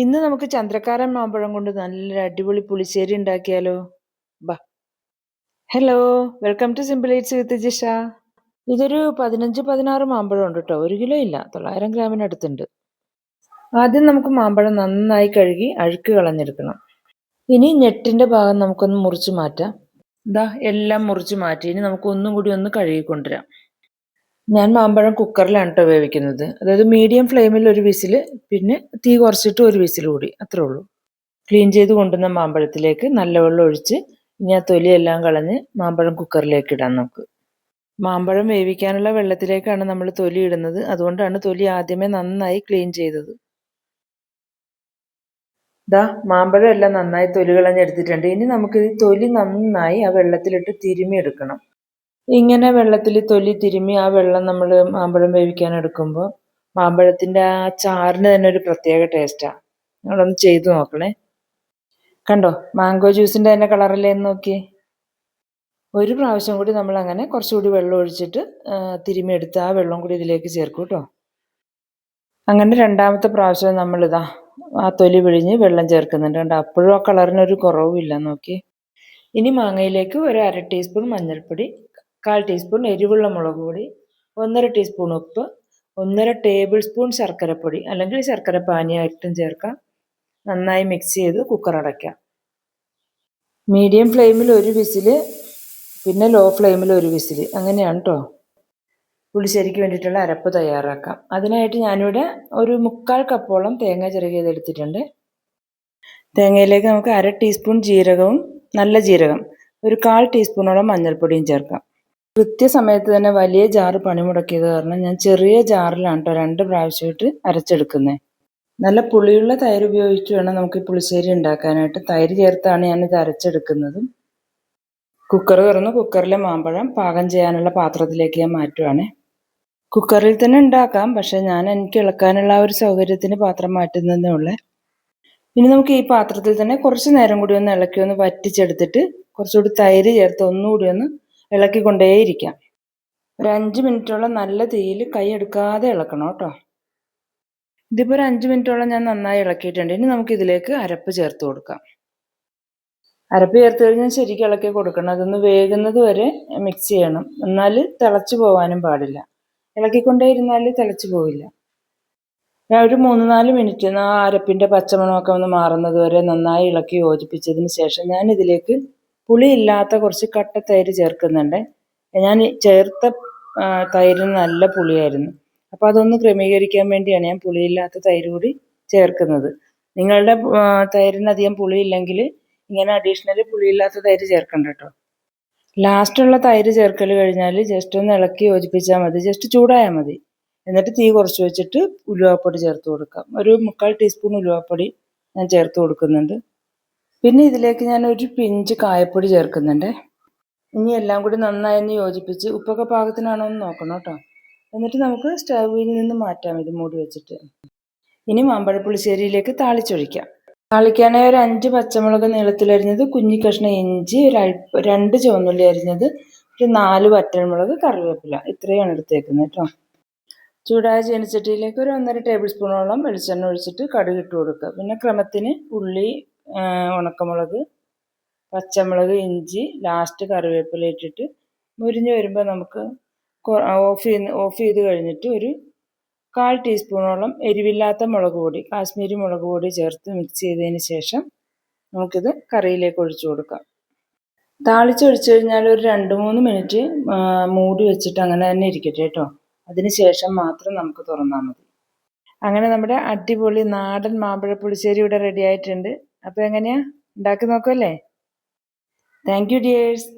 ഇന്ന് നമുക്ക് ചന്ദ്രക്കാരൻ മാമ്പഴം കൊണ്ട് നല്ല അടിപൊളി പുളിശ്ശേരി ഉണ്ടാക്കിയാലോ? ബാ. Hello welcome to simple eats with Jisha ഇതൊരു പതിനഞ്ച് പതിനാറ് മാമ്പഴം ഉണ്ട് കേട്ടോ ഒരു കിലോ ഇല്ല. തൊള്ളായിരം ഗ്രാമിനടുത്തുണ്ട് ആദ്യം നമുക്ക് മാമ്പഴം നന്നായി കഴുകി അഴുക്ക് കളഞ്ഞെടുക്കണം. ഇനി ഞെട്ടിന്റെ ഭാഗം നമുക്കൊന്ന് മുറിച്ച് മാറ്റാം. ഇതാ എല്ലാം മുറിച്ച് മാറ്റി. ഇനി നമുക്ക് ഒന്നും കൂടി ഒന്ന് കഴുകി കൊണ്ടുവരാം ഞാൻ മാമ്പഴം കുക്കറിലാണ് കേട്ടോ വേവിക്കുന്നത്. അതായത് മീഡിയം ഫ്ലെയിമിൽ ഒരു വിസിൽ പിന്നെ തീ കുറച്ചിട്ട് ഒരു വിസിൽ കൂടി അത്രേ ഉള്ളൂ. ക്ലീൻ ചെയ്ത് കൊണ്ടുവന്ന മാമ്പഴത്തിലേക്ക് നല്ല വെള്ളം ഒഴിച്ച് ഇനി ആ തൊലിയെല്ലാം കളഞ്ഞ് മാമ്പഴം കുക്കറിലേക്ക് ഇടാം നമുക്ക്. മാമ്പഴം വേവിക്കാനുള്ള വെള്ളത്തിലേക്കാണ് നമ്മൾ തൊലി ഇടുന്നത്. അതുകൊണ്ടാണ് തൊലി ആദ്യമേ നന്നായി ക്ലീൻ ചെയ്തത്. ദാ മാമ്പഴം എല്ലാം നന്നായി തൊലി കളഞ്ഞെടുത്തിട്ടുണ്ട്. ഇനി നമുക്ക് ഈ തൊലി നന്നായി ആ വെള്ളത്തിലിട്ട് തിരുമി എടുക്കണം. ഇങ്ങനെ വെള്ളത്തിൽ തൊലി തിരുമ്മി ആ വെള്ളം നമ്മൾ മാമ്പഴം വേവിക്കാൻ എടുക്കുമ്പോൾ മാമ്പഴത്തിന്റെ ആ ചാറിന് തന്നെ ഒരു പ്രത്യേക ടേസ്റ്റാണ് നിങ്ങളൊന്ന് ചെയ്തു നോക്കണേ. കണ്ടോ? മാംഗോ ജ്യൂസിന്റെ തന്നെ കളറല്ലേ എന്ന് നോക്കിയേ ഒരു പ്രാവശ്യം കൂടി നമ്മൾ അങ്ങനെ കുറച്ചുകൂടി വെള്ളം ഒഴിച്ചിട്ട് തിരുമ്മി എടുത്ത് ആ വെള്ളം കൂടി ഇതിലേക്ക് ചേർക്കും കേട്ടോ. അങ്ങനെ രണ്ടാമത്തെ പ്രാവശ്യം നമ്മളിതാ ആ തൊലി വിഴിഞ്ഞ് വെള്ളം ചേർക്കുന്നുണ്ട്. കണ്ടോ? അപ്പോഴും ആ കളറിനൊരു കുറവുമില്ല നോക്കി. ഇനി മാങ്ങയിലേക്ക് ഒരു അര ടീസ്പൂൺ മഞ്ഞൾപ്പൊടി കാൽ ടീസ്പൂൺ എരിവുള്ള മുളക് പൊടി ഒന്നര ടീസ്പൂൺ ഉപ്പ് ഒന്നര ടേബിൾ സ്പൂൺ ശർക്കരപ്പൊടി അല്ലെങ്കിൽ ശർക്കര പാനിയായിട്ടും ചേർക്കാം. നന്നായി മിക്സ് ചെയ്ത് കുക്കർ അടയ്ക്കാം. മീഡിയം ഫ്ലെയിമിൽ ഒരു വിസിൽ പിന്നെ ലോ ഫ്ലെയിമിൽ ഒരു വിസിൽ അങ്ങനെയാണ് കേട്ടോ പുളിശ്ശേരിക്ക് വേണ്ടിയിട്ടുള്ള അരപ്പ് തയ്യാറാക്കാം. അതിനായിട്ട് ഞാനിവിടെ ഒരു മുക്കാൽ കപ്പോളം തേങ്ങ ചിരകിയതെടുത്തിട്ടുണ്ട് തേങ്ങയിലേക്ക് നമുക്ക് അര ടീസ്പൂൺ ജീരകവും നല്ല ജീരകം ഒരു കാൽ ടീസ്പൂണോളം മഞ്ഞൾപ്പൊടിയും ചേർക്കാം. കൃത്യസമയത്ത് തന്നെ വലിയ ജാറ് പണിമുടക്കിയത് കാരണം ഞാൻ ചെറിയ ജാറിലാണ് കേട്ടോ രണ്ട് പ്രാവശ്യമായിട്ട് അരച്ചെടുക്കുന്നത് നല്ല പുളിയുള്ള തൈര് ഉപയോഗിച്ച് വേണം നമുക്ക് പുളിശ്ശേരി ഉണ്ടാക്കാനായിട്ട്. തൈര് ചേർത്താണ് ഞാനിത് അരച്ചെടുക്കുന്നത്. കുക്കർ തുറന്ന്. കുക്കറിലെ മാമ്പഴം പാകം ചെയ്യാനുള്ള പാത്രത്തിലേക്ക് ഞാൻ മാറ്റുവാണ്. കുക്കറിൽ തന്നെ ഉണ്ടാക്കാം. പക്ഷെ ഞാൻ എനിക്ക് ഇളക്കാനുള്ള ഒരു സൗകര്യത്തിന് പാത്രം മാറ്റുന്നതേ ഉള്ളേ. ഇനി നമുക്ക് ഈ പാത്രത്തിൽ തന്നെ കുറച്ച് നേരം കൂടി ഒന്ന് ഇളക്കി ഒന്ന് വറ്റിച്ചെടുത്തിട്ട് കുറച്ചുകൂടി തൈര് ചേർത്ത് ഒന്നുകൂടി ഒന്ന് ഇളക്കിക്കൊണ്ടേയിരിക്കാം. ഒരു അഞ്ച് മിനിറ്റോളം നല്ല തീയിൽ കൈ എടുക്കാതെ ഇളക്കണം കേട്ടോ. ഇതിപ്പോൾ ഒരു അഞ്ച് മിനിറ്റോളം ഞാൻ നന്നായി ഇളക്കിയിട്ടുണ്ട്. ഇനി നമുക്ക് ഇതിലേക്ക് അരപ്പ് ചേർത്ത് കൊടുക്കാം. അരപ്പ് ചേർത്ത് കഴിഞ്ഞാൽ ശരിക്കും ഇളക്കി കൊടുക്കണം. അതൊന്ന് വേകുന്നത് വരെ മിക്സ് ചെയ്യണം. എന്നാൽ തിളച്ചു പോകാനും പാടില്ല. ഇളക്കിക്കൊണ്ടേ ഇരുന്നാൽ തിളച്ചു പോവില്ല. ഞാൻ ഒരു മൂന്ന് നാല് മിനിറ്റ് ആ അരപ്പിന്റെ പച്ചമണമൊക്കെ ഒന്ന് മാറുന്നത് വരെ നന്നായി ഇളക്കി യോജിപ്പിച്ചതിന് ശേഷം ഞാൻ ഇതിലേക്ക് പുളിയില്ലാത്ത കുറച്ച് കട്ട തൈര് ചേർക്കുന്നുണ്ട്. ഞാൻ ചേർത്ത തൈരിന് നല്ല പുളിയായിരുന്നു. അപ്പോൾ അതൊന്ന് ക്രമീകരിക്കാൻ വേണ്ടിയാണ് ഞാൻ പുളിയില്ലാത്ത തൈര് കൂടി ചേർക്കുന്നത്. നിങ്ങളുടെ തൈരിന് അധികം പുളിയില്ലെങ്കിൽ ഇങ്ങനെ അഡീഷണൽ പുളിയില്ലാത്ത തൈര് ചേർക്കണ്ട കേട്ടോ ലാസ്റ്റുള്ള തൈര് ചേർക്കൽ കഴിഞ്ഞാൽ ജസ്റ്റ് ഒന്ന് ഇളക്കി യോജിപ്പിച്ചാൽ മതി. ജസ്റ്റ് ചൂടായാൽ മതി. എന്നിട്ട് തീ കുറച്ച് വെച്ചിട്ട് ഉലുവാപ്പൊടി ചേർത്ത് കൊടുക്കാം. ഒരു മുക്കാൽ ടീസ്പൂൺ ഉലുവാപ്പൊടി ഞാൻ ചേർത്ത് കൊടുക്കുന്നുണ്ട്. പിന്നെ ഇതിലേക്ക് ഞാൻ ഒരു പിഞ്ച് കായപ്പൊടി ചേർക്കുന്നുണ്ട്. ഇനി എല്ലാം കൂടി നന്നായി ഒന്ന് യോജിപ്പിച്ച് ഉപ്പൊക്കെ പാകത്തിനാണോ എന്ന് നോക്കണം കേട്ടോ. എന്നിട്ട് നമുക്ക് സ്റ്റവിൽ നിന്ന് മാറ്റാം ഇത് മൂടി വെച്ചിട്ട്. ഇനി മാമ്പഴ പുളിശ്ശേരിയിലേക്ക് താളിച്ചൊഴിക്കാം. താളിക്കാനായി ഒരു അഞ്ച് പച്ചമുളക് നീളത്തിലരിഞ്ഞത് കുഞ്ഞി കഷ്ണം ഇഞ്ചി ഒരു അല്പ രണ്ട് ചുവന്നുള്ളി അരിഞ്ഞത് ഒരു നാല് വറ്റൽമുളക് കറിവേപ്പില. ഇത്രയാണ് എടുത്തേക്കുന്നത് കേട്ടോ. ചൂടായ ചീനച്ചട്ടിയിലേക്ക് ഒരു ഒന്നര ടേബിൾ സ്പൂണോളം വെളിച്ചെണ്ണ ഒഴിച്ചിട്ട് കടുകിട്ട് കൊടുക്കുക. പിന്നെ ക്രമത്തിന് ഉള്ളി ഉണക്കമുളക് പച്ചമുളക് ഇഞ്ചി ലാസ്റ്റ് കറിവേപ്പില ഇട്ടിട്ട് മുരിഞ്ഞ് വരുമ്പോൾ നമുക്ക് ഓഫ് ചെയ്ത് ഓഫ് ചെയ്ത് കഴിഞ്ഞിട്ട് ഒരു കാൽ ടീസ്പൂണോളം എരിവില്ലാത്ത മുളക് പൊടി കാശ്മീരി മുളക് പൊടി ചേർത്ത് മിക്സ് ചെയ്തതിന് ശേഷം നമുക്കിത് കറിയിലേക്ക് ഒഴിച്ചു കൊടുക്കാം. താളിച്ചൊഴിച്ചു കഴിഞ്ഞാൽ ഒരു രണ്ട് മൂന്ന് മിനിറ്റ് മൂടി വെച്ചിട്ട് അങ്ങനെ തന്നെ ഇരിക്കട്ടെ കേട്ടോ. അതിന് ശേഷം മാത്രം നമുക്ക് തുറന്നാൽ മതി. അങ്ങനെ നമ്മുടെ അടിപൊളി നാടൻ മാമ്പഴ പുളിശ്ശേരി ഇവിടെ റെഡി ആയിട്ടുണ്ട്. അപ്പോൾ എങ്ങനെയാ? ഉണ്ടാക്കി നോക്കുമല്ലേ താങ്ക് യു ഡിയേഴ്സ്